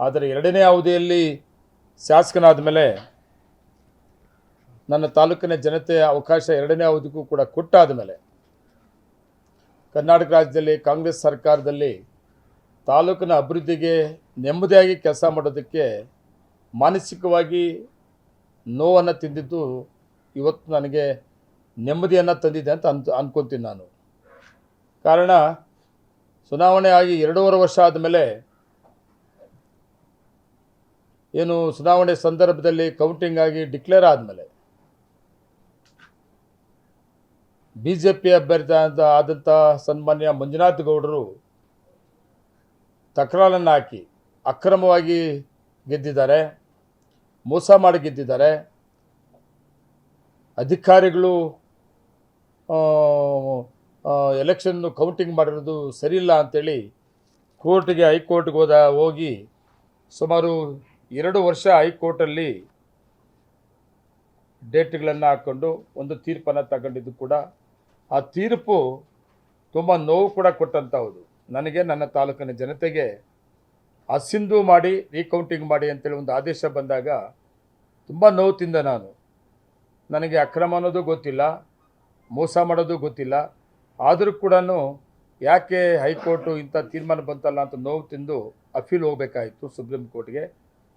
ಆದರೆ ಎರಡನೇ ಅವಧಿಯಲ್ಲಿ ಶಾಸಕನಾದ ಮೇಲೆ ನನ್ನ ತಾಲೂಕಿನ ಜನತೆಯ ಅವಕಾಶ ಎರಡನೇ ಅವಧಿಗೂ ಕೂಡ ಕೊಟ್ಟಾದ ಮೇಲೆ ಕರ್ನಾಟಕ ರಾಜ್ಯದಲ್ಲಿ ಕಾಂಗ್ರೆಸ್ ಸರ್ಕಾರದಲ್ಲಿ ತಾಲೂಕಿನ ಅಭಿವೃದ್ಧಿಗೆ ನೆಮ್ಮದಿಯಾಗಿ ಕೆಲಸ ಮಾಡೋದಕ್ಕೆ ಮಾನಸಿಕವಾಗಿ ನೋವನ್ನು ತಿಂದಿದ್ದು ಇವತ್ತು ನನಗೆ ನೆಮ್ಮದಿಯನ್ನು ತಂದಿದೆ ಅಂತ ಅನ್ ಅನ್ಕೊತೀನಿ ನಾನು. ಕಾರಣ, ಚುನಾವಣೆ ಆಗಿ ಎರಡೂವರೆ ವರ್ಷ ಆದಮೇಲೆ ಏನು ಚುನಾವಣೆ ಸಂದರ್ಭದಲ್ಲಿ ಕೌಂಟಿಂಗ್ ಆಗಿ ಡಿಕ್ಲೇರ್ ಆದಮೇಲೆ ಬಿ ಜೆ ಪಿ ಅಭ್ಯರ್ಥಿ ಆದ ಆದಂಥ ಸನ್ಮಾನ್ಯ ಮಂಜುನಾಥ್ ಗೌಡರು ತಕರಾರನ್ನು ಹಾಕಿ ಅಕ್ರಮವಾಗಿ ಗೆದ್ದಿದ್ದಾರೆ, ಮೋಸ ಮಾಡಿ ಗೆದ್ದಿದ್ದಾರೆ. ಅಧಿಕಾರಿಗಳು ಎಲೆಕ್ಷನ್ನು ಕೌಂಟಿಂಗ್ ಮಾಡಿರೋದು ಸರಿಯಿಲ್ಲ ಅಂಥೇಳಿ ಕೋರ್ಟ್ಗೆ ಹೈಕೋರ್ಟ್ಗೆ ಹೋದ, ಹೋಗಿ ಸುಮಾರು ಎರಡು ವರ್ಷ ಹೈಕೋರ್ಟಲ್ಲಿ ಡೇಟ್ಗಳನ್ನು ಹಾಕ್ಕೊಂಡು ಒಂದು ತೀರ್ಪನ್ನು ತಗೊಂಡಿದ್ದು ಕೂಡ, ಆ ತೀರ್ಪು ತುಂಬ ನೋವು ಕೂಡ ಕೊಟ್ಟಂಥವುದು ನನಗೆ ನನ್ನ ತಾಲೂಕಿನ ಜನತೆಗೆ ಅಸಿಂಧು ಮಾಡಿ, ರೀಕೌಂಟಿಂಗ್ ಮಾಡಿ ಅಂತೇಳಿ ಒಂದು ಆದೇಶ ಬಂದಾಗ ತುಂಬ ನೋವು ತಿಂದ ನಾನು. ನನಗೆ ಅಕ್ರಮ ಅನ್ನೋದು ಗೊತ್ತಿಲ್ಲ, ಮೋಸ ಮಾಡೋದು ಗೊತ್ತಿಲ್ಲ. ಆದರೂ ಕೂಡ ಯಾಕೆ ಹೈಕೋರ್ಟು ಇಂಥ ತೀರ್ಮಾನ ಬಂತಲ್ಲ ಅಂತ ನೋವು ತಿಂದು ಅಫೀಲ್ ಹೋಗಬೇಕಾಯಿತು ಸುಪ್ರೀಂ ಕೋರ್ಟ್ಗೆ.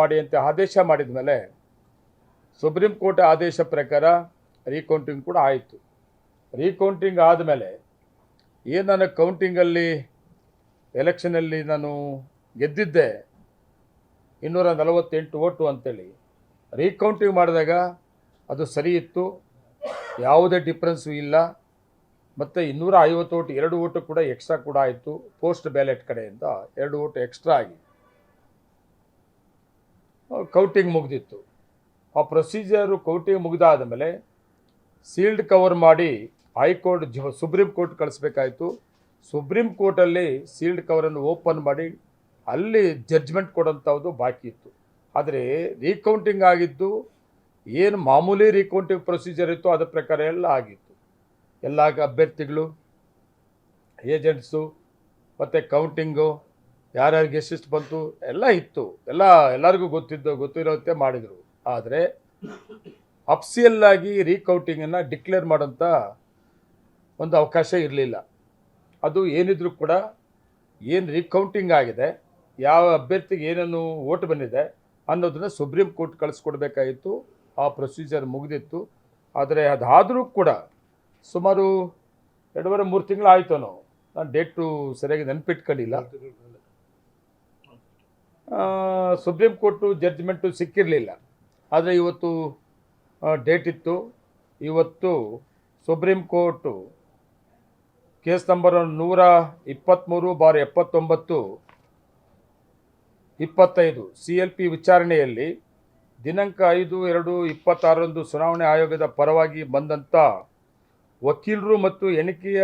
ಮಾಡಿ ಅಂತ ಆದೇಶ ಮಾಡಿದ ಮೇಲೆ ಸುಪ್ರೀಂ ಕೋರ್ಟ್ ಆದೇಶ ಪ್ರಕಾರ ರೀಕೌಂಟಿಂಗ್ ಕೂಡ ಆಯಿತು. ರೀಕೌಂಟಿಂಗ್ ಆದಮೇಲೆ ಏನು ನಾನು ಕೌಂಟಿಂಗಲ್ಲಿ ಎಲೆಕ್ಷನಲ್ಲಿ ನಾನು ಗೆದ್ದಿದ್ದೆ ಇನ್ನೂರ ನಲವತ್ತೆಂಟು ಓಟು ಅಂತೇಳಿ ರೀಕೌಂಟಿಂಗ್ ಮಾಡಿದಾಗ ಅದು ಸರಿ ಇತ್ತು. ಯಾವುದೇ ಡಿಫ್ರೆನ್ಸು ಇಲ್ಲ. ಮತ್ತು ಇನ್ನೂರ ಐವತ್ತು ಓಟು, ಎರಡು ಓಟು ಕೂಡ ಎಕ್ಸ್ಟ್ರಾ ಕೂಡ ಆಯಿತು. ಪೋಸ್ಟ್ ಬ್ಯಾಲೆಟ್ ಕಡೆಯಿಂದ ಎರಡು ಓಟು ಎಕ್ಸ್ಟ್ರಾ ಆಗಿ. ಕೌಂಟಿಂಗ್ ಮುಗಿದಿತ್ತು. ಆ ಪ್ರೊಸೀಜರು ಕೌಟಿಂಗ್ ಮುಗಿದಾದ ಮೇಲೆ ಸೀಲ್ಡ್ ಕವರ್ ಮಾಡಿ ಹೈಕೋರ್ಟ್ ಜ ಸುಪ್ರೀಂ ಕೋರ್ಟ್ ಕಳಿಸ್ಬೇಕಾಯಿತು. ಸುಪ್ರೀಂ ಕೋರ್ಟಲ್ಲಿ ಸೀಲ್ಡ್ ಕವರನ್ನು ಓಪನ್ ಮಾಡಿ ಅಲ್ಲಿ ಜಡ್ಜ್ಮೆಂಟ್ ಕೊಡೋಂಥದ್ದು ಬಾಕಿ ಇತ್ತು. ಆದರೆ ರೀಕೌಂಟಿಂಗ್ ಆಗಿದ್ದು, ಏನು ಮಾಮೂಲಿ ರೀಕೌಂಟಿಂಗ್ ಪ್ರೊಸೀಜರ್ ಇತ್ತು ಅದರ ಪ್ರಕಾರ ಎಲ್ಲ ಆಗಿತ್ತು. ಎಲ್ಲ ಅಭ್ಯರ್ಥಿಗಳು ಏಜೆಂಟ್ಸು ಮತ್ತು ಕೌಂಟಿಂಗು ಯಾರ್ಯಾರಿಗೆ ಎಷ್ಟೆಷ್ಟು ಬಂತು, ಎಲ್ಲ ಇತ್ತು. ಎಲ್ಲ, ಎಲ್ಲರಿಗೂ ಗೊತ್ತಿದ್ದು ಗೊತ್ತಿರೋತ್ತೆ ಮಾಡಿದರು. ಆದರೆ ಅಪ್ಸಿಯಲ್ ಆಗಿ ರೀಕೌಂಟಿಂಗನ್ನು ಡಿಕ್ಲೇರ್ ಮಾಡೋಂಥ ಒಂದು ಅವಕಾಶ ಇರಲಿಲ್ಲ. ಅದು ಏನಿದ್ರೂ ಕೂಡ ಏನು ರೀಕೌಂಟಿಂಗ್ ಆಗಿದೆ, ಯಾವ ಅಭ್ಯರ್ಥಿಗೆ ಏನೇನು ಓಟ್ ಬಂದಿದೆ ಅನ್ನೋದನ್ನು ಸುಪ್ರೀಂ ಕೋರ್ಟ್ ಕಳಿಸ್ಕೊಡ್ಬೇಕಾಗಿತ್ತು. ಆ ಪ್ರೊಸೀಜರ್ ಮುಗಿದಿತ್ತು. ಆದರೆ ಅದಾದರೂ ಕೂಡ ಸುಮಾರು ಎರಡೂವರೆ ಮೂರು ತಿಂಗಳು ಆಯಿತು ನಾವು ನಾನು ಡೇಟು ಸರಿಯಾಗಿ ನೆನಪಿಟ್ಕೊಂಡಿಲ್ಲ. ಸುಪ್ರೀಂ ಕೋರ್ಟು ಜಡ್ಜ್ಮೆಂಟು ಸಿಕ್ಕಿರಲಿಲ್ಲ. ಆದರೆ ಇವತ್ತು ಡೇಟ್ ಇತ್ತು. ಇವತ್ತು ಸುಪ್ರೀಂ ಕೋರ್ಟು ಕೇಸ್ ನಂಬರ್ ನೂರ ಇಪ್ಪತ್ತ್ಮೂರು ಬಾರ್ ಎಪ್ಪತ್ತೊಂಬತ್ತು ಇಪ್ಪತ್ತೈದು ಸಿ ಎಲ್ ಪಿ ವಿಚಾರಣೆಯಲ್ಲಿ ದಿನಾಂಕ ಐದು ಎರಡು ಇಪ್ಪತ್ತಾರರಂದು ಚುನಾವಣೆ ಆಯೋಗದ ಪರವಾಗಿ ಬಂದಂಥ ವಕೀಲರು ಮತ್ತು ಎಣಿಕೆಯ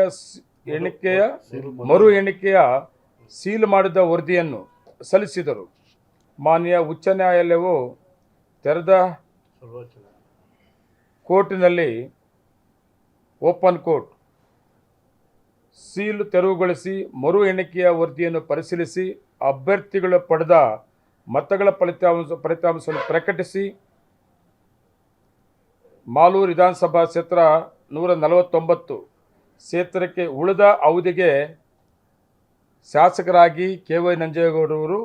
ಎಣಿಕೆಯ ಮರು ಎಣಿಕೆಯ ಸೀಲ್ ಮಾಡಿದ ವರದಿಯನ್ನು ಸಲ್ಲಿಸಿದರು. ಮಾನ್ಯ ಉಚ್ಚ ನ್ಯಾಯಾಲಯವು ತೆರೆದ ಕೋರ್ಟಿನಲ್ಲಿ ಓಪನ್ ಕೋರ್ಟ್ ಸೀಲು ತೆರವುಗೊಳಿಸಿ ಮರು ಎಣಿಕೆಯ ವರದಿಯನ್ನು ಪರಿಶೀಲಿಸಿ ಅಭ್ಯರ್ಥಿಗಳು ಪಡೆದ ಮತಗಳ ಫಲಿತಾಂಶ ಫಲಿತಾಂಶವನ್ನು ಪ್ರಕಟಿಸಿ ಮಾಲೂರು ವಿಧಾನಸಭಾ ಕ್ಷೇತ್ರ ನೂರ ನಲವತ್ತೊಂಬತ್ತು ಕ್ಷೇತ್ರಕ್ಕೆ ಉಳಿದ ಅವಧಿಗೆ ಶಾಸಕರಾಗಿ ಕೆ ವೈ ನಂಜೇಗೌಡರವರು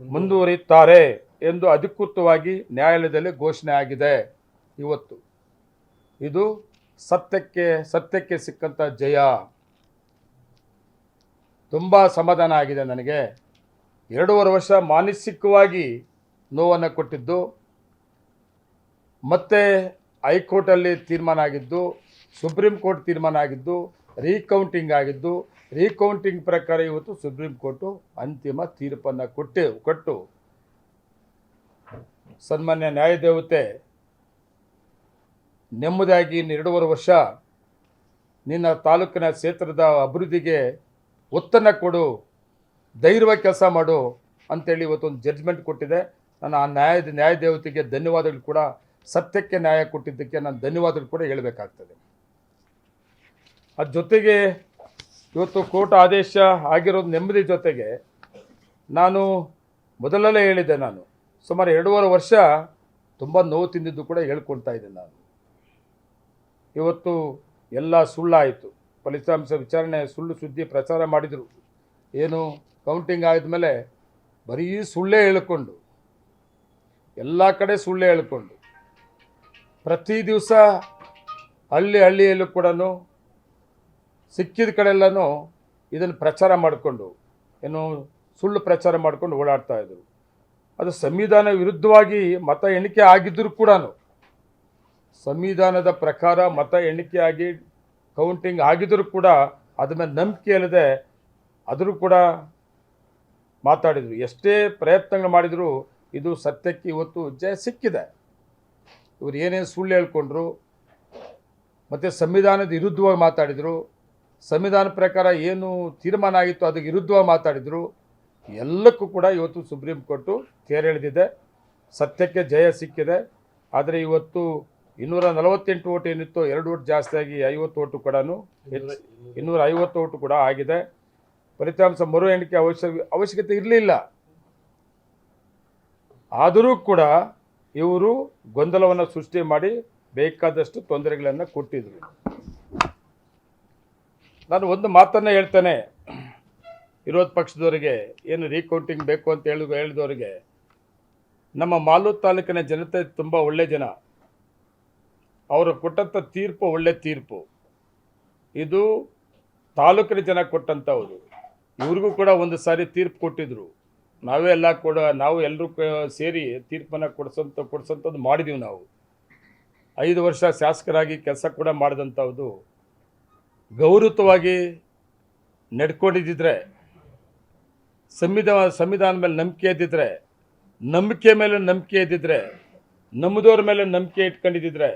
ಮುಂದುವರಿಯುತ್ತಾರೆ ಎಂದು ಅಧಿಕೃತವಾಗಿ ನ್ಯಾಯಾಲಯದಲ್ಲಿ ಘೋಷಣೆ ಆಗಿದೆ. ಇವತ್ತು. ಇದು ಸತ್ಯಕ್ಕೆ ಸತ್ಯಕ್ಕೆ ಸಿಕ್ಕಂಥ ಜಯ. ತುಂಬ ಸಮಾಧಾನ ಆಗಿದೆ ನನಗೆ. ಎರಡೂವರೆ ವರ್ಷ ಮಾನಸಿಕವಾಗಿ ನೋವನ್ನು ಕೊಟ್ಟಿದ್ದು, ಮತ್ತೆ ಹೈಕೋರ್ಟಲ್ಲಿ ತೀರ್ಮಾನ ಆಗಿದ್ದು, ಸುಪ್ರೀಂ ಕೋರ್ಟ್ ತೀರ್ಮಾನ ಆಗಿದ್ದು ರೀಕೌಂಟಿಂಗ್ ಆಗಿದ್ದು, ರೀಕೌಂಟಿಂಗ್ ಪ್ರಕಾರ ಇವತ್ತು ಸುಪ್ರೀಂ ಕೋರ್ಟು ಅಂತಿಮ ತೀರ್ಪನ್ನು ಕೊಟ್ಟು ಕೊಟ್ಟು ಸನ್ಮಾನ್ಯ ನ್ಯಾಯದೇವತೆ ನೆಮ್ಮದಿಯಾಗಿ ಎರಡೂವರೆ ವರ್ಷ ನಿನ್ನ ತಾಲೂಕಿನ ಕ್ಷೇತ್ರದ ಅಭಿವೃದ್ಧಿಗೆ ಒತ್ತನ್ನು ಕೊಡು ಧೈರ್ಯ ಕೆಲಸ ಮಾಡು ಅಂತೇಳಿ ಇವತ್ತೊಂದು ಜಡ್ಜ್ಮೆಂಟ್ ಕೊಟ್ಟಿದೆ. ನಾನು ಆ ನ್ಯಾಯ ನ್ಯಾಯದೇವತೆಗೆ ಧನ್ಯವಾದಗಳು ಕೂಡ, ಸತ್ಯಕ್ಕೆ ನ್ಯಾಯ ಕೊಟ್ಟಿದ್ದಕ್ಕೆ ನಾನು ಧನ್ಯವಾದಗಳು ಕೂಡ ಹೇಳಬೇಕಾಗ್ತದೆ. ಅದ್ರ ಜೊತೆಗೆ ಇವತ್ತು ಕೋರ್ಟ್ ಆದೇಶ ಆಗಿರೋದು ನೆಮ್ಮದಿ ಜೊತೆಗೆ ನಾನು ಮೊದಲಲ್ಲೇ ಹೇಳಿದ್ದೆ ನಾನು, ಸುಮಾರು ಎರಡೂವರೆ ವರ್ಷ ತುಂಬ ನೋವು ತಿಂದಿದ್ದು ಕೂಡ ಹೇಳ್ಕೊಳ್ತಾ ಇದ್ದೆ ನಾನು. ಇವತ್ತು ಎಲ್ಲ ಸುಳ್ಳಾಯಿತು. ಫಲಿತಾಂಶ ವಿಚಾರಣೆ, ಸುಳ್ಳು ಸುದ್ದಿ ಪ್ರಚಾರ ಮಾಡಿದರು. ಏನು ಕೌಂಟಿಂಗ್ ಆದಮೇಲೆ ಬರೀ ಸುಳ್ಳೇ ಹೇಳ್ಕೊಂಡು, ಎಲ್ಲ ಕಡೆ ಸುಳ್ಳೇ ಹೇಳ್ಕೊಂಡು, ಪ್ರತಿ ದಿವಸ ಹಳ್ಳಿ ಹಳ್ಳಿಯಲ್ಲೂ ಕೂಡ ಸಿಕ್ಕಿದ ಕಡೆಲ್ಲನೂ ಇದನ್ನು ಪ್ರಚಾರ ಮಾಡಿಕೊಂಡು, ಏನು ಸುಳ್ಳು ಪ್ರಚಾರ ಮಾಡಿಕೊಂಡು ಓಡಾಡ್ತಾ ಇದ್ರು. ಅದು ಸಂವಿಧಾನ ವಿರುದ್ಧವಾಗಿ ಮತ ಎಣಿಕೆ ಆಗಿದ್ದರೂ ಕೂಡ ಸಂವಿಧಾನದ ಪ್ರಕಾರ ಮತ ಎಣಿಕೆ ಆಗಿ ಕೌಂಟಿಂಗ್ ಆಗಿದ್ದರೂ ಕೂಡ ಅದ್ರ ಮೇಲೆ ನಂಬಿಕೆ ಇಲ್ಲದೆ ಆದರೂ ಕೂಡ ಮಾತಾಡಿದರು. ಎಷ್ಟೇ ಪ್ರಯತ್ನಗಳು ಮಾಡಿದರೂ, ಇದು ಸತ್ಯಕ್ಕೆ ಇವತ್ತು ಜಯ ಸಿಕ್ಕಿದೆ. ಇವರು ಏನೇನು ಸುಳ್ಳು ಹೇಳ್ಕೊಂಡ್ರು, ಮತ್ತು ಸಂವಿಧಾನದ ವಿರುದ್ಧವಾಗಿ ಮಾತಾಡಿದರು ಸಂವಿಧಾನ ಪ್ರಕಾರ ಏನು ತೀರ್ಮಾನ ಆಗಿತ್ತು ಅದಕ್ಕೆ ವಿರುದ್ಧವಾಗಿ ಮಾತಾಡಿದರು, ಎಲ್ಲಕ್ಕೂ ಕೂಡ ಇವತ್ತು ಸುಪ್ರೀಂ ಕೋರ್ಟು ತೇರೆಳೆದಿದೆ ಸತ್ಯಕ್ಕೆ ಜಯ ಸಿಕ್ಕಿದೆ. ಆದರೆ ಇವತ್ತು ಇನ್ನೂರ ನಲವತ್ತೆಂಟು ಓಟ್ ಏನಿತ್ತು ಎರಡು ಓಟ್ ಜಾಸ್ತಿಯಾಗಿ ಐವತ್ತು ಓಟು ಕೂಡ ಇನ್ನೂರ ಐವತ್ತು ಓಟು ಕೂಡ ಆಗಿದೆ. ಫಲಿತಾಂಶ ಮರು ಎಣಿಕೆ ಅವಶ್ಯ ಅವಶ್ಯಕತೆ ಇರಲಿಲ್ಲ. ಆದರೂ ಕೂಡ ಇವರು ಗೊಂದಲವನ್ನು ಸೃಷ್ಟಿ ಮಾಡಿ ಬೇಕಾದಷ್ಟು ತೊಂದರೆಗಳನ್ನು ಕೊಟ್ಟಿದ್ರು. ನಾನು ಒಂದು ಮಾತನ್ನು ಹೇಳ್ತೇನೆ. ವಿರೋಧ ಪಕ್ಷದವರಿಗೆ ಏನು ರೀಕೌಂಟಿಂಗ್ ಬೇಕು ಅಂತ ಹೇಳಿ ಹೇಳಿದವರಿಗೆ, ನಮ್ಮ ಮಾಲೂರು ತಾಲೂಕಿನ ಜನತೆ ತುಂಬ ಒಳ್ಳೆ ಜನ. ಅವರು ಕೊಟ್ಟಂಥ ತೀರ್ಪು ಒಳ್ಳೆ ತೀರ್ಪು. ಇದು ತಾಲೂಕಿನ ಜನ ಕೊಟ್ಟಂಥವ್ರು ಇವ್ರಿಗೂ ಕೂಡ ಒಂದು ಸಾರಿ ತೀರ್ಪು ಕೊಟ್ಟಿದ್ರು. ನಾವೇ ಎಲ್ಲ ಕೂಡ, ನಾವು ಎಲ್ಲರೂ ಸೇರಿ ತೀರ್ಪನ್ನು ಕೊಡಿಸೋಂಥ ಕೊಡಿಸೋಂಥದ್ದು ಮಾಡಿದ್ದೀವಿ ನಾವು. ಐದು ವರ್ಷ ಶಾಸಕರಾಗಿ ಕೆಲಸ ಕೂಡ ಮಾಡಿದಂಥದ್ದು ಗೌರವವಾಗಿ ನಡ್ಕೊಂಡಿದ್ದಿದ್ರೆ, ಸಂವಿಧಾನ ಸಂವಿಧಾನ ಮೇಲೆ ನಂಬಿಕೆ ಇದ್ದಿದ್ರೆ, ನಂಬಿಕೆ ಮೇಲೆ ನಂಬಿಕೆ ಇದ್ದಿದ್ರೆ, ನಮ್ಮದವ್ರ ಮೇಲೆ ನಂಬಿಕೆ ಇಟ್ಕೊಂಡಿದ್ದಿದ್ರೆ,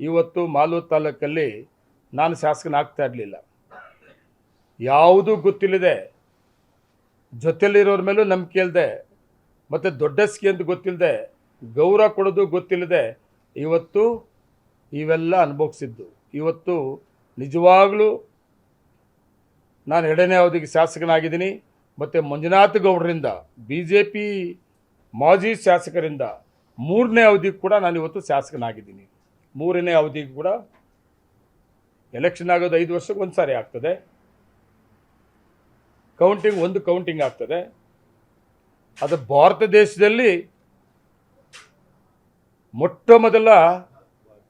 ಇವತ್ತು ಮಾಲೂರು ತಾಲೂಕಲ್ಲಿ ನಾನು ಶಾಸಕನಾಗ್ತಾ ಇರಲಿಲ್ಲ. ಯಾವುದೂ ಗೊತ್ತಿಲ್ಲದೆ ಜೊತೆಲಿರೋರ ಮೇಲೂ ನಂಬಿಕೆ ಇಲ್ಲದೆ ಮತ್ತು ದೊಡ್ಡಸ್ಕಿ ಅಂತ ಗೊತ್ತಿಲ್ಲದೆ ಗೌರವ ಕೊಡೋದು ಗೊತ್ತಿಲ್ಲದೆ, ಇವತ್ತು ಇವೆಲ್ಲ ಅನುಭವಿಸಿದ್ದು. ಇವತ್ತು ನಿಜವಾಗ್ಲೂ ನಾನು ಎರಡನೇ ಅವಧಿಗೆ ಶಾಸಕನಾಗಿದ್ದೀನಿ. ಮತ್ತು ಮಂಜುನಾಥ ಗೌಡರಿಂದ ಬಿ ಜೆ ಪಿ ಮಾಜಿ ಶಾಸಕರಿಂದ ಮೂರನೇ ಅವಧಿಗೆ ಕೂಡ ನಾನು ಇವತ್ತು ಶಾಸಕನಾಗಿದ್ದೀನಿ. ಮೂರನೇ ಅವಧಿಗೆ ಕೂಡ ಎಲೆಕ್ಷನ್ ಆಗೋದು ಐದು ವರ್ಷಕ್ಕೆ ಒಂದು ಸಾರಿ ಆಗ್ತದೆ. ಕೌಂಟಿಂಗ್, ಒಂದು ಕೌಂಟಿಂಗ್ ಆಗ್ತದೆ. ಅದು ಭಾರತ ದೇಶದಲ್ಲಿ ಮೊಟ್ಟ ಮೊದಲ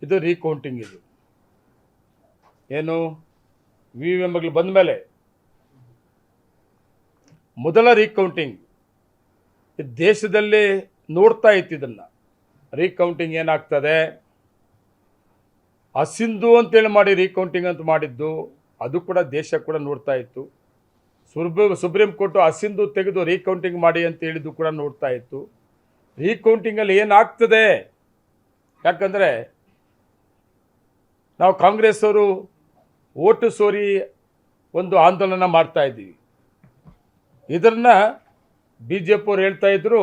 ಇದು ರೀಕೌಂಟಿಂಗ್ ಇದು. ಏನು? ವಿ ವಿ ಎಂಬಗಳು ಬಂದ ಮೇಲೆ ಮೊದಲ ರೀಕೌಂಟಿಂಗ್ ದೇಶದಲ್ಲಿ ನೋಡ್ತಾ ಇತ್ತು ಇದನ್ನು ರೀಕೌಂಟಿಂಗ್ ಏನಾಗ್ತದೆ? ಅಸಿಂಧು ಅಂತೇಳಿ ಮಾಡಿ ರೀಕೌಂಟಿಂಗ್ ಅಂತ ಮಾಡಿದ್ದು, ಅದು ಕೂಡ ದೇಶ ಕೂಡ ನೋಡ್ತಾ ಇತ್ತು. ಸುಪ್ರೀಂ ಕೋರ್ಟು ಅಸಿಂಧು ತೆಗೆದು ರೀಕೌಂಟಿಂಗ್ ಮಾಡಿ ಅಂತ ಹೇಳಿದ್ದು ಕೂಡ ನೋಡ್ತಾ ಇತ್ತು. ರೀಕೌಂಟಿಂಗಲ್ಲಿ ಏನಾಗ್ತದೆ? ಯಾಕಂದರೆ ನಾವು ಕಾಂಗ್ರೆಸ್ ಅವರು ಓಟು ಸೋರಿ ಒಂದು ಆಂದೋಲನ ಮಾಡ್ತಾ ಇದ್ದೀವಿ. ಇದನ್ನ ಬಿ ಜೆ ಪಿ ಅವ್ರು ಹೇಳ್ತಾ ಇದ್ರು,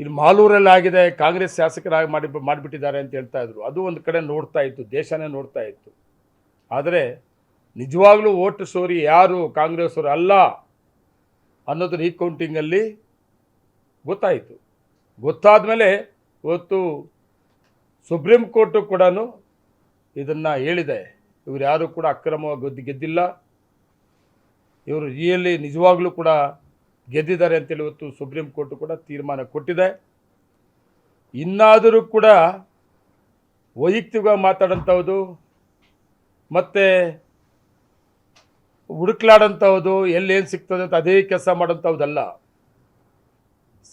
ಇಲ್ಲಿ ಮಾಲೂರಲ್ಲಿ ಆಗಿದೆ, ಕಾಂಗ್ರೆಸ್ ಶಾಸಕರಾಗಿ ಮಾಡಿ ಮಾಡಿಬಿಟ್ಟಿದ್ದಾರೆ ಅಂತ ಹೇಳ್ತಾ ಇದ್ರು. ಅದು ಒಂದು ಕಡೆ ನೋಡ್ತಾ ಇತ್ತು, ದೇಶನೇ ನೋಡ್ತಾ ಇತ್ತು. ಆದರೆ ನಿಜವಾಗ್ಲೂ ಓಟು ಸೋರಿ ಯಾರು ಕಾಂಗ್ರೆಸ್ ಅವರು ಅಲ್ಲ ಅನ್ನೋದು ರೀಕೌಂಟಿಂಗಲ್ಲಿ ಗೊತ್ತಾಯಿತು. ಗೊತ್ತಾದ ಮೇಲೆ ಇವತ್ತು ಸುಪ್ರೀಂ ಕೋರ್ಟು ಕೂಡ ಇದನ್ನು ಹೇಳಿದೆ. ಇವರು ಯಾರು ಕೂಡ ಅಕ್ರಮವಾಗಿ ಗೆದ್ದು, ಗೆದ್ದಿಲ್ಲ. ಇವರು ರಿಯಲ್ಲಿ ನಿಜವಾಗ್ಲೂ ಕೂಡ ಗೆದ್ದಿದ್ದಾರೆ ಅಂತೇಳಿ ಇವತ್ತು ಸುಪ್ರೀಂ ಕೋರ್ಟ್ ಕೂಡ ತೀರ್ಮಾನ ಕೊಟ್ಟಿದೆ. ಇನ್ನಾದರೂ ಕೂಡ ವೈಯಕ್ತಿಕವಾಗಿ ಮಾತಾಡೋಂಥವ್ದು ಮತ್ತು ಹುಡುಕ್ಲಾಡೋಂಥವ್ದು ಎಲ್ಲೇನು ಸಿಗ್ತದೆ ಅಂತ ಅದೇ ಕೆಲಸ ಮಾಡೋಂಥವ್ದಲ್ಲ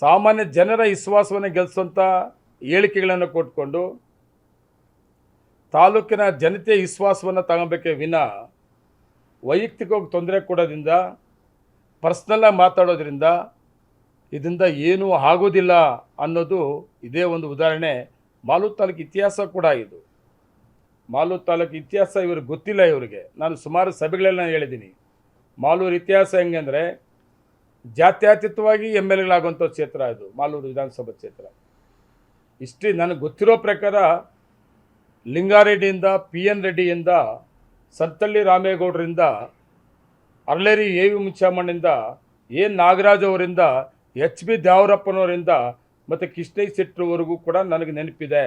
ಸಾಮಾನ್ಯ ಜನರ ವಿಶ್ವಾಸವನ್ನು ಗೆಲ್ಲಿಸುವಂಥ ಹೇಳಿಕೆಗಳನ್ನು ಕೊಟ್ಕೊಂಡು ತಾಲೂಕಿನ ಜನತೆ ವಿಶ್ವಾಸವನ್ನು ತಗೊಬೇಕೆ ವಿನ ವೈಯಕ್ತಿಕವಾಗಿ ತೊಂದರೆ ಕೊಡೋದ್ರಿಂದ ಪರ್ಸ್ನಲ್ಲಾಗಿ ಮಾತಾಡೋದ್ರಿಂದ ಇದರಿಂದ ಏನೂ ಆಗೋದಿಲ್ಲ ಅನ್ನೋದು ಇದೇ ಒಂದು ಉದಾಹರಣೆ. ಮಾಲೂರು ತಾಲೂಕು ಇತಿಹಾಸ ಕೂಡ ಇದು. ಮಾಲೂರು ತಾಲೂಕು ಇತಿಹಾಸ ಇವ್ರಿಗೆ ಗೊತ್ತಿಲ್ಲ ಇವರಿಗೆ. ನಾನು ಸುಮಾರು ಸಭೆಗಳೆಲ್ಲ ಹೇಳಿದ್ದೀನಿ. ಮಾಲೂರು ಇತಿಹಾಸ ಹೆಂಗೆ ಅಂದರೆ, ಜಾತ್ಯತೀತವಾಗಿ ಎಂ ಎಲ್ ಎಗಳಾಗುವಂಥ ಕ್ಷೇತ್ರ ಇದು, ಮಾಲೂರು ವಿಧಾನಸಭಾ ಕ್ಷೇತ್ರ. ಇಷ್ಟೇ ನನಗೆ ಗೊತ್ತಿರೋ ಪ್ರಕಾರ ಲಿಂಗಾರೆಡ್ಡಿಯಿಂದ ಪಿ ಎನ್ ರೆಡ್ಡಿಯಿಂದ ಸತ್ತಳ್ಳಿ ರಾಮೇಗೌಡರಿಂದ ಅರ್ಲೇರಿ ಎ ವಿ ಮುಚ್ಚಾಮಣ್ಣಿಂದ ಎ ನಾಗರಾಜ್ ಅವರಿಂದ, ಎಚ್. ಬಿ. ದೇವರಪ್ಪನವರಿಂದ ಮತ್ತು ಕೃಷ್ಣೈ ಶೆಟ್ಟರವರೆಗೂ ಕೂಡ ನನಗೆ ನೆನಪಿದೆ.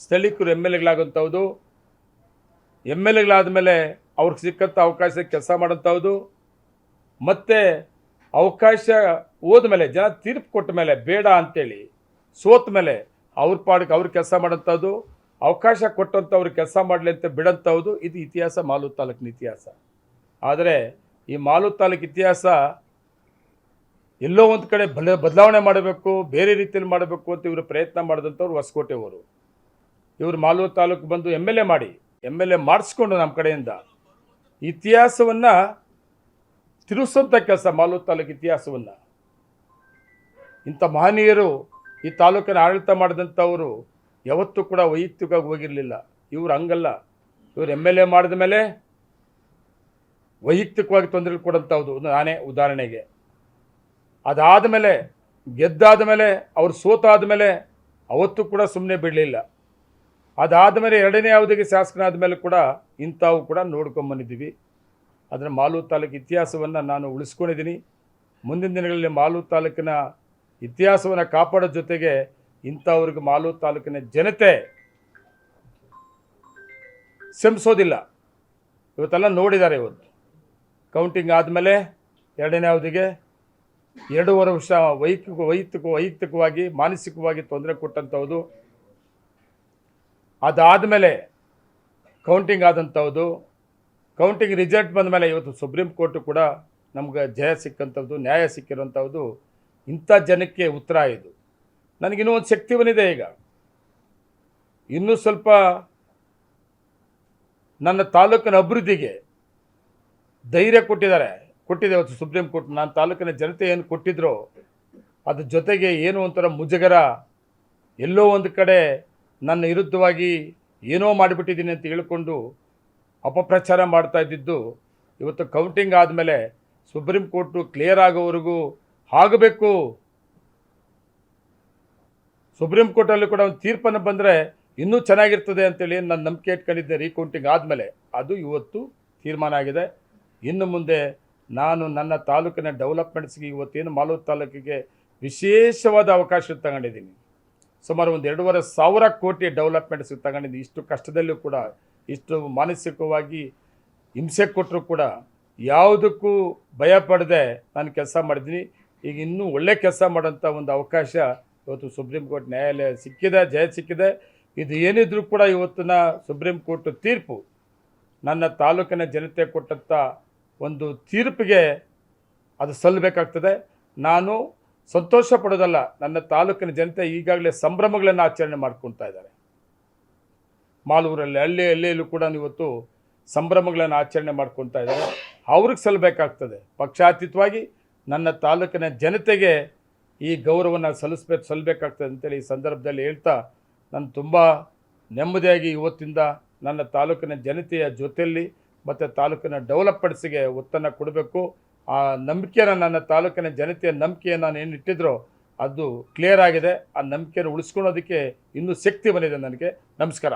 ಸ್ಥಳೀಕರು ಎಂ ಎಲ್ ಎಗಳಾಗಂಥವ್ದು ಎಂ ಎಲ್ ಎಗಳಾದ ಮೇಲೆ ಅವ್ರಿಗೆ ಸಿಕ್ಕಂಥ ಅವಕಾಶ, ಕೆಲಸ ಮಾಡೋಂಥವ್ದು ಮತ್ತು ಅವಕಾಶ ಹೋದ ಮೇಲೆ ಜನ ತೀರ್ಪು ಕೊಟ್ಟ ಮೇಲೆ ಬೇಡ ಅಂತೇಳಿ ಸೋತ ಮೇಲೆ ಅವ್ರ ಪಾಡಿಗೆ ಅವ್ರ ಕೆಲಸ ಮಾಡೋಂಥದ್ದು ಅವಕಾಶ ಕೊಟ್ಟಂಥವ್ರು ಕೆಲಸ ಮಾಡಲಿ ಅಂತ ಬಿಡೋಂಥದ್ದು ಇದು ಇತಿಹಾಸ ಮಾಲೂರು ತಾಲೂಕಿನ ಇತಿಹಾಸ. ಆದರೆ ಈ ಮಾಲೂರು ತಾಲೂಕು ಇತಿಹಾಸ ಎಲ್ಲೋ ಒಂದು ಕಡೆ ಬಲ, ಬದಲಾವಣೆ ಮಾಡಬೇಕು, ಬೇರೆ ರೀತಿಯಲ್ಲಿ ಮಾಡಬೇಕು ಅಂತ ಇವರು ಪ್ರಯತ್ನ ಮಾಡಿದಂಥವ್ರು ಹೊಸಕೋಟೆಯವರು ಇವರು ಮಾಲೂರು ತಾಲೂಕು ಬಂದು ಎಂ ಎಲ್ ಎ ಮಾಡಿ ಎಂ ಎಲ್ ಎ ಮಾಡಿಸ್ಕೊಂಡು ನಮ್ಮ ಕಡೆಯಿಂದ ಇತಿಹಾಸವನ್ನು ತಿರುಸುವಂಥ ಕೆಲಸ ಮಾಲೂರು ತಾಲೂಕು ಇತಿಹಾಸವನ್ನು. ಇಂಥ ಮಹನೀಯರು ಈ ತಾಲೂಕಿನ ಆಡಳಿತ ಮಾಡಿದಂಥವರು ಯಾವತ್ತೂ ಕೂಡ ವೈಯಕ್ತಿಕವಾಗಿ ಹೋಗಿರಲಿಲ್ಲ. ಇವರು ಹಂಗಲ್ಲ. ಇವರು ಎಂ ಎಲ್ ಎ ಮಾಡಿದ ಮೇಲೆ ವೈಯಕ್ತಿಕವಾಗಿ ತೊಂದರೆ ಕೊಡೋಂಥವ್ದು. ನಾನೇ ಉದಾಹರಣೆಗೆ. ಅದಾದ ಮೇಲೆ, ಗೆದ್ದಾದ ಮೇಲೆ, ಅವ್ರು ಸೋತಾದ ಮೇಲೆ ಅವತ್ತು ಕೂಡ ಸುಮ್ಮನೆ ಬಿಡಲಿಲ್ಲ. ಅದಾದ ಮೇಲೆ ಎರಡನೇ ಅವಧಿಗೆ ಶಾಸಕನಾದ ಮೇಲೆ ಕೂಡ ಇಂಥವು ಕೂಡ ನೋಡ್ಕೊಂಬಂದಿದ್ದೀವಿ ಅದರ ಮಾಲೂರು ತಾಲೂಕು ಇತಿಹಾಸವನ್ನು ನಾನು ಉಳಿಸ್ಕೊಂಡಿದ್ದೀನಿ. ಮುಂದಿನ ದಿನಗಳಲ್ಲಿ ಮಾಲೂರು ತಾಲೂಕಿನ ಇತಿಹಾಸವನ್ನು ಕಾಪಾಡೋ ಜೊತೆಗೆ ಇಂಥವ್ರಿಗೆ ಮಾಲೂರು ತಾಲೂಕಿನ ಜನತೆ ಶ್ರಮಿಸೋದಿಲ್ಲ. ಇವತ್ತೆಲ್ಲ ನೋಡಿದ್ದಾರೆ ಇವತ್ತು ಕೌಂಟಿಂಗ್ ಆದಮೇಲೆ ಎರಡನೇ ಅವಧಿಗೆ ಎರಡೂವರೆ ವರ್ಷ ವೈಯಕ್ತಿಕ ವೈಯಕ್ತಿಕ, ವೈಯಕ್ತಿಕವಾಗಿ, ಮಾನಸಿಕವಾಗಿ ತೊಂದರೆ ಕೊಟ್ಟಂಥದ್ದು ಅದಾದಮೇಲೆ ಕೌಂಟಿಂಗ್ ಆದಂಥವ್ದು. ಕೌಂಟಿಂಗ್ ರಿಸಲ್ಟ್ ಬಂದ ಮೇಲೆ ಇವತ್ತು ಸುಪ್ರೀಂ ಕೋರ್ಟು ಕೂಡ ನಮ್ಗೆ ಜಯ ಸಿಕ್ಕಂಥದ್ದು ನ್ಯಾಯ ಸಿಕ್ಕಿರೋಂಥದ್ದು ಇಂಥ ಜನಕ್ಕೆ ಉತ್ತರ ಇದು. ನನಗಿನ್ನೂ ಒಂದು ಶಕ್ತಿ ಬಂದಿದೆ ಈಗ. ಇನ್ನೂ ಸ್ವಲ್ಪ ನನ್ನ ತಾಲೂಕಿನ ಅಭಿವೃದ್ಧಿಗೆ ಧೈರ್ಯ ಕೊಟ್ಟಿದ್ದಾರೆ. ಕೊಟ್ಟಿದೆ ಇವತ್ತು ಸುಪ್ರೀಂ ಕೋರ್ಟ್. ನಾನು ತಾಲೂಕಿನ ಜನತೆ ಏನು ಕೊಟ್ಟಿದ್ರು ಅದ್ರ ಜೊತೆಗೆ ಏನು ಒಂಥರ ಮುಜುಗರ ಎಲ್ಲೋ ಒಂದು ಕಡೆ ನನ್ನ ವಿರುದ್ಧವಾಗಿ ಏನೋ ಮಾಡಿಬಿಟ್ಟಿದ್ದೀನಿ ಅಂತ ಹೇಳಿಕೊಂಡು ಅಪಪ್ರಚಾರ ಮಾಡ್ತಾ ಇದ್ದಿದ್ದು ಇವತ್ತು ಕೌಂಟಿಂಗ್ ಆದಮೇಲೆ ಸುಪ್ರೀಂ ಕೋರ್ಟು ಕ್ಲಿಯರ್ ಆಗೋವರೆಗೂ ಆಗಬೇಕು ಸುಪ್ರೀಂ ಕೋರ್ಟಲ್ಲಿ ಕೂಡ ಒಂದು ತೀರ್ಪನ್ನು ಬಂದರೆ ಇನ್ನೂ ಚೆನ್ನಾಗಿರ್ತದೆ ಅಂತೇಳಿ ನಾನು ನಂಬಿಕೆ ಇಟ್ಕೊಂಡಿದ್ದೆ ರೀಕೌಂಟಿಂಗ್ ಆದಮೇಲೆ. ಅದು ಇವತ್ತು ತೀರ್ಮಾನ ಆಗಿದೆ. ಇನ್ನು ಮುಂದೆ ನಾನು ನನ್ನ ತಾಲೂಕಿನ ಡೆವಲಪ್ಮೆಂಟ್ಸ್ಗೆ ಇವತ್ತೇನು ಮಾಲೂರು ತಾಲೂಕಿಗೆ ವಿಶೇಷವಾದ ಅವಕಾಶ ತಗೊಂಡಿದ್ದೀನಿ. ಸುಮಾರು ಒಂದು ಎರಡೂವರೆ ಸಾವಿರ ಕೋಟಿ ಡೆವಲಪ್ಮೆಂಟ್ಸ್ಗೆ ತಗೊಂಡಿದ್ದೀನಿ. ಇಷ್ಟು ಕಷ್ಟದಲ್ಲೂ ಕೂಡ, ಇಷ್ಟು ಮಾನಸಿಕವಾಗಿ ಹಿಂಸೆ ಕೊಟ್ಟರು ಕೂಡ ಯಾವುದಕ್ಕೂ ಭಯ ಪಡದೆ ನಾನು ಕೆಲಸ ಮಾಡಿದ್ದೀನಿ. ಈಗ ಇನ್ನೂ ಒಳ್ಳೆ ಕೆಲಸ ಮಾಡೋಂಥ ಒಂದು ಅವಕಾಶ ಇವತ್ತು ಸುಪ್ರೀಂ ಕೋರ್ಟ್ ನ್ಯಾಯಾಲಯ ಸಿಕ್ಕಿದೆ, ಜಯ ಸಿಕ್ಕಿದೆ. ಇದು ಏನಿದ್ರೂ ಕೂಡ ಇವತ್ತಿನ ಸುಪ್ರೀಂ ಕೋರ್ಟ್ ತೀರ್ಪು, ನನ್ನ ತಾಲೂಕಿನ ಜನತೆ ಕೊಟ್ಟಂಥ ಒಂದು ತೀರ್ಪಿಗೆ ಅದು ಸಲ್ಲಬೇಕಾಗ್ತದೆ. ನಾನು ಸಂತೋಷ ಪಡೋದಲ್ಲ ನನ್ನ ತಾಲೂಕಿನ ಜನತೆ ಈಗಾಗಲೇ ಸಂಭ್ರಮಗಳನ್ನು ಆಚರಣೆ ಮಾಡ್ಕೊತಾ ಇದ್ದಾರೆ. ಮಾಲೂರಲ್ಲಿ, ಹಳ್ಳಿ ಹಳ್ಳಿಯಲ್ಲೂ ಕೂಡ ಇವತ್ತು ಸಂಭ್ರಮಗಳನ್ನು ಆಚರಣೆ ಮಾಡ್ಕೊತಾ ಇದ್ದಾರೆ ಅವ್ರಿಗೆ ಸಲ್ಲಬೇಕಾಗ್ತದೆ. ಪಕ್ಷಾತೀತವಾಗಿ ನನ್ನ ತಾಲೂಕಿನ ಜನತೆಗೆ ಈ ಗೌರವನ ಸಲ್ಲಿಸ್ಬೇಕು ಸಲ್ಲಬೇಕಾಗ್ತದೆ ಅಂತೇಳಿ ಈ ಸಂದರ್ಭದಲ್ಲಿ ಹೇಳ್ತಾ ನಾನು ತುಂಬ ನೆಮ್ಮದಿಯಾಗಿ ಇವತ್ತಿಂದ ನನ್ನ ತಾಲೂಕಿನ ಜನತೆಯ ಜೊತೆಯಲ್ಲಿ ಮತ್ತು ತಾಲೂಕಿನ ಡೆವಲಪ್ಮೆಂಟ್ಸಿಗೆ ಒತ್ತನ್ನು ಕೊಡಬೇಕು. ಆ ನಂಬಿಕೆಯನ್ನು ನನ್ನ ತಾಲೂಕಿನ ಜನತೆಯ ನಂಬಿಕೆಯನ್ನು ನಾನು ಏನು ಇಟ್ಟಿದ್ರೋ ಅದು ಕ್ಲಿಯರ್ ಆಗಿದೆ. ಆ ನಂಬಿಕೆಯನ್ನು ಉಳಿಸ್ಕೊಳೋದಕ್ಕೆ ಇನ್ನೂ ಶಕ್ತಿ ಬಂದಿದೆ ನನಗೆ. ನಮಸ್ಕಾರ.